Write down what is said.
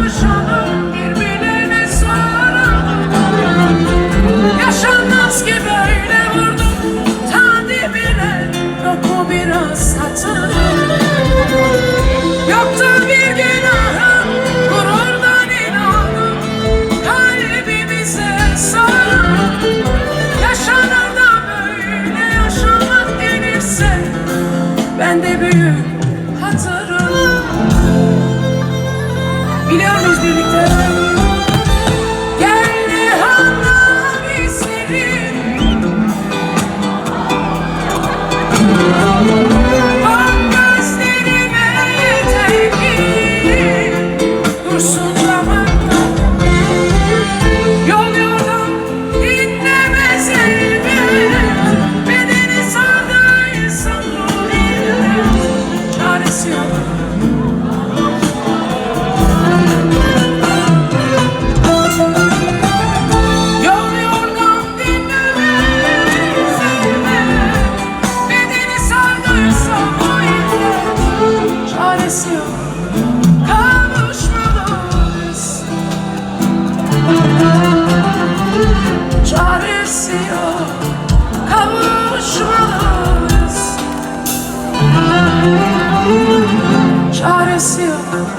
kavuşalım birbirlerine saralım Yaşanmaz ki böyle vurdum. Ta dibine Yok mu biraz hatır Yoktu bir günahım gururdan inandım. Kalbimize sarılıp Yaşanır da böyle yaşamak gelirse. Ben de büyük Muyuz birlikte? Kavuşmalıyız. Çaresi yok